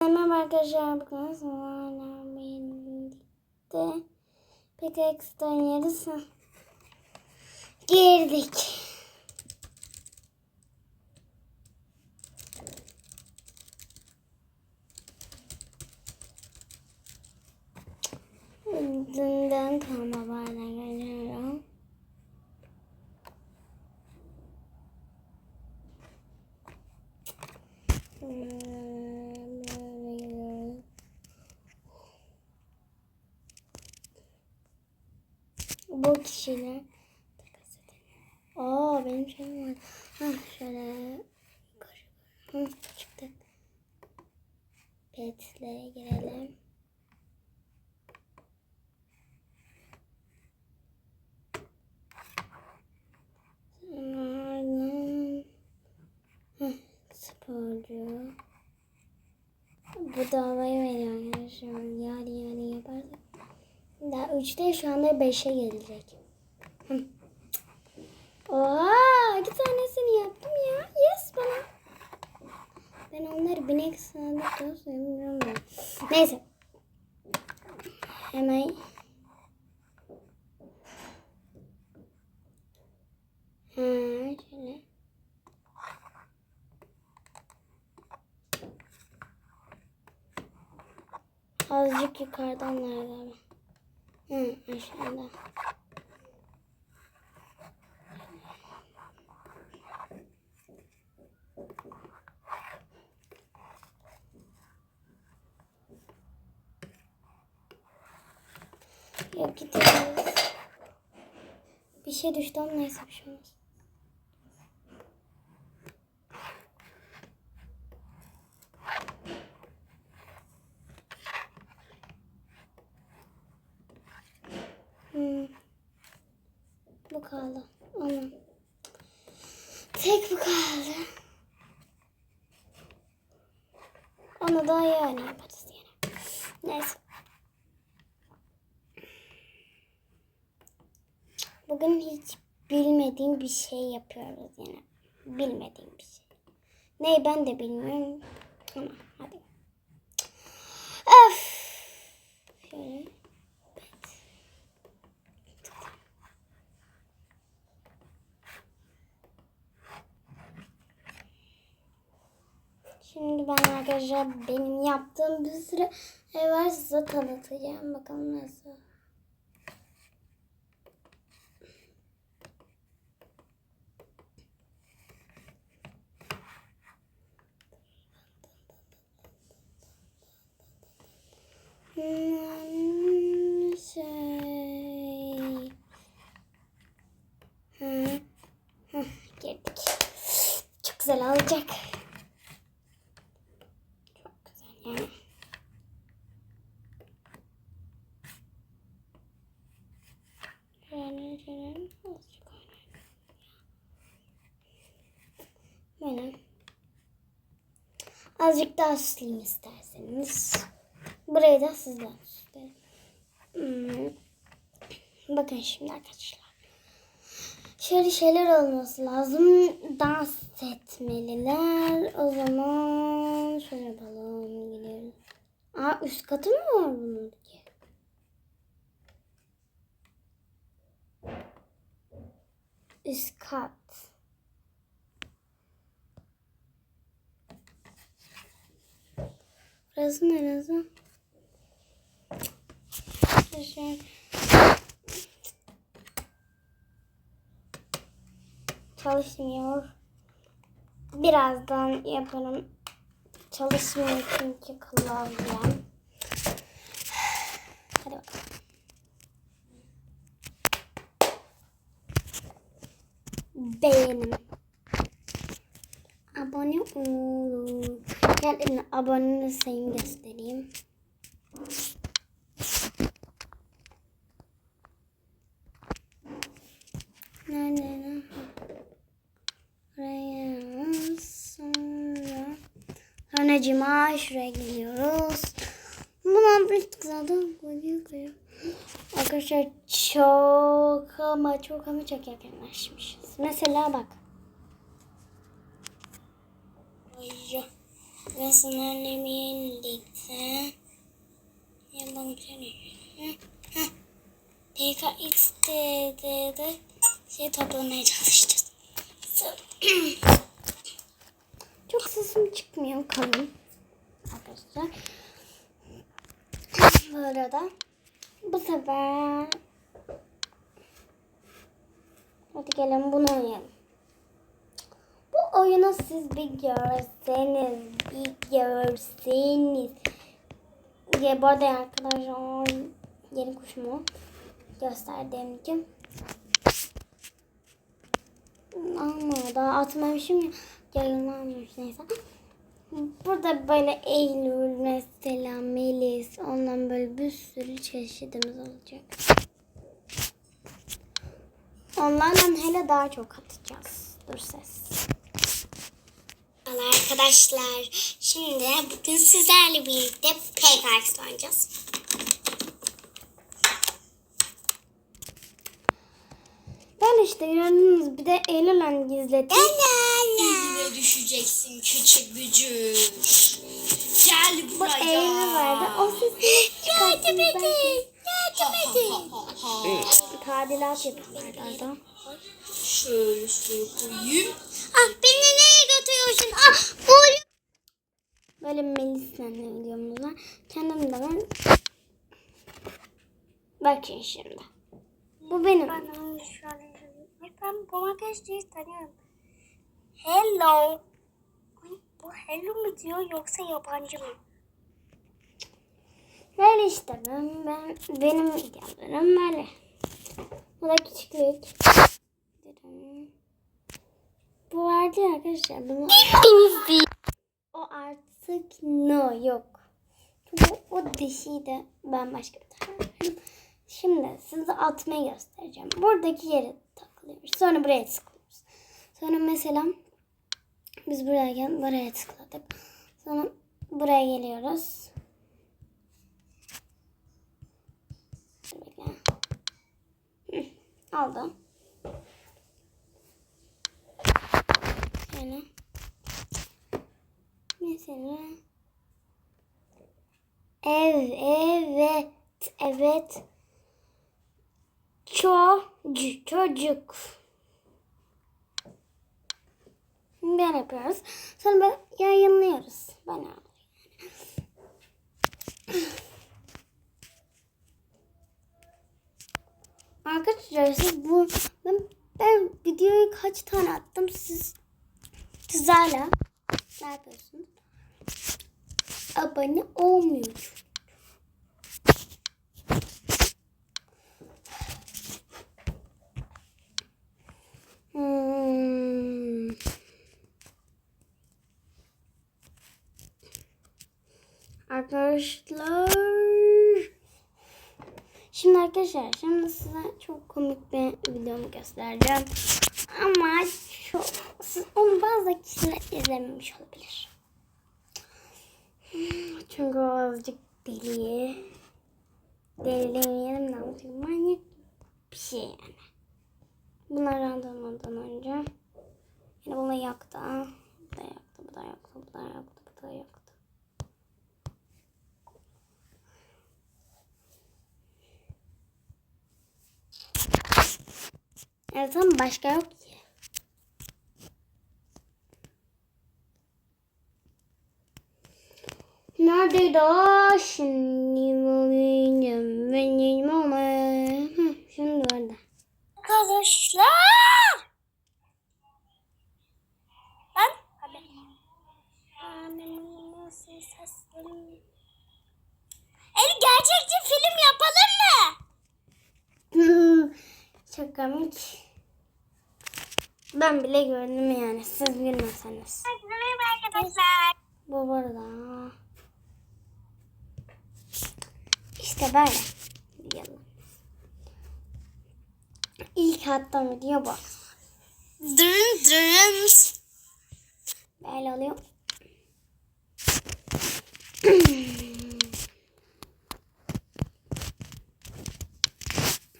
Merhaba arkadaşlar bugün sizlerle birlikte Pickaxe'den yarısı girdik. Dünden kalma var geliyorum. Bu kişiler Aa benim şeyim var. Hah şöyle. Hı, çıktı. Petlere girelim. Sporcu. Bu da havayı veriyor arkadaşlar. Yarı yarı yaparsak. Daha üçte şu anda beşe gelecek. Oha iki tanesini yaptım ya. Yes bana. Ben onları binek sandık nasıl bilmiyorum. Neyse. Hemen Ha, şöyle. Azıcık yukarıdan nerede? Hı, aşağıda. Yok gidiyoruz. Bir şey düştü ama neyse şey. Hmm. Bu kaldı. Onun. Tek bu kaldı. Onu da yani yaparız yani. Neyse. Bugün hiç bilmediğim bir şey yapıyoruz yani. Bilmediğim bir şey. Ne ben de bilmiyorum. Ama hadi. Öf. Şöyle. Şimdi ben arkadaşlar benim yaptığım bir sürü ev var size tanıtacağım. Bakalım nasıl. Şey. Hı. Hı, girdik. Çok güzel olacak. Çok güzel oynayalım. Böyle. Azıcık daha süsleyeyim isterseniz. Burayı da sizden. Hmm. Bakın şimdi arkadaşlar. Şöyle şeyler olması lazım. Dans etmeliler. O zaman şöyle yapalım. Gidelim. Aa üst katı mı var bunun ki? Üst kat. Burası neresi? Şöyle. Çalışmıyor. Birazdan yaparım. Çalışmıyor çünkü klavye. Hadi. Beğenin. Abone olun. Gelin abone sayımı göstereyim. Nerede? Buraya sonra sonra cima şuraya geliyoruz. Bundan bir tık zaten koyuyor. Arkadaşlar çok ama çok ama çok yakınlaşmışız. Mesela bak. Ay. Ve sınırlı birlikte yalan Dakika XD'de şey toplamaya çalışacağız. Çok sesim çıkmıyor kalın. Arkadaşlar. Bu arada bu sefer hadi gelin bunu oynayalım. Bu oyunu siz bir görseniz, bir görseniz. Ya bu arada arkadaşlar yeni kuşumu gösterdiğim gibi. Ama daha atmamışım ya. Yayınlanmış neyse. Burada böyle Eylül mesela Melis ondan böyle bir sürü çeşidimiz olacak. Onlardan hele daha çok atacağız. Dur ses. Merhaba arkadaşlar. Şimdi bugün sizlerle birlikte PKX oynayacağız. Ben işte gördünüz bir de Eylül Hanım gizledim. Dibine düşeceksin küçük bücür. Gel Bu buraya. Eylül vardı. O sesini Yardım çıkarttım. edin. Yardım edin. Tadilat yapıyorlar orada. Şöyle şuraya koyayım. Ah beni nereye götürüyorsun? Ah bu Böyle Melis'le videomuz var. Kendim de ben. Bakın şimdi. Bu benim. Ben bu arkadaşları tanıyorum. Hello. Bu hello mu diyor yoksa yabancı mı? Böyle işte ben, ben benim videolarım böyle. Bu da küçüklük. Bu vardı ya arkadaşlar. Bunu... o artık no yok. Bu, o dişiyi de ben başka bir tane. Şimdi size atmayı göstereceğim. Buradaki yere takılıyoruz. Sonra buraya tıklıyoruz. Sonra mesela biz buraya buraya tıkladık. Sonra buraya geliyoruz. Bekle. Hı. Şöyle. Mesela. Ev, evet, evet. Çocuk, çocuk. Ben yapıyoruz. Sonra böyle yayınlıyoruz. Ben. Arkadaşlar siz bu ben, ben videoyu kaç tane attım siz siz hala ne yapıyorsunuz? Abone olmuyor. Arkadaşlar Şimdi arkadaşlar şimdi size çok komik bir videomu göstereceğim. Ama çok siz onu bazı kişiler izlememiş olabilir. Çünkü o azıcık deli. Deli demeyelim de azıcık manyak bir şey yani. Bunları almadan önce yani bunu yaktı. Bu da yaktı, bu da yaktı, bu da yaktı, bu da yaktı. Evet ama başka yok ki. Neredeydi o? Şimdi bulayım. Benim ama. Hı, Şimdi orada. Arkadaşlar. Ben El gerçekçi film yapalım mı? Hmm, Çok komik. Ben bile gördüm yani. Siz gülmeseniz. Merhaba arkadaşlar. Bu burada. İşte böyle. Videolar. İlk attığım video bu. Dırın dırın. Böyle oluyor.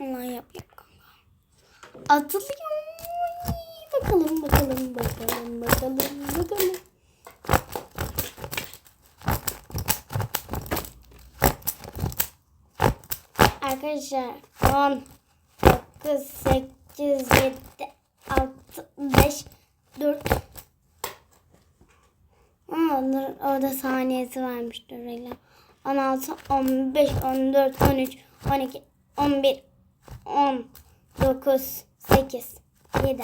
Allah yap yap kanka atılıyor. Bakalım bakalım bakalım bakalım bakalım. Arkadaşlar 10 9 8 7 6 5 4 Ama onların orada saniyesi varmış Dorayla. 16 15 14 13 12 11 10 9 8 7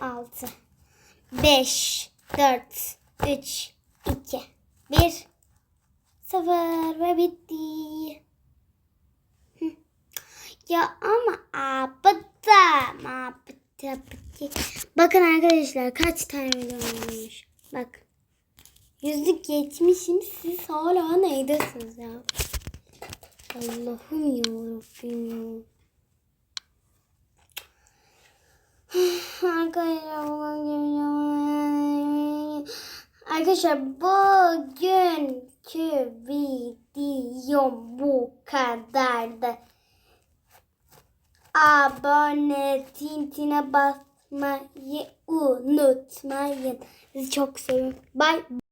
6 5 4 3 2 1 0 ve bitti. Ya ama abıda abıda Bakın arkadaşlar kaç tane video olmuş. Bak. Yüzlük geçmişim siz hala neydesiniz ya? Allah'ım yarabbim ya. Arkadaşlar bugünkü videom bu kadardı. Abone tintine basmayı unutmayın. Sizi çok seviyorum. Bye.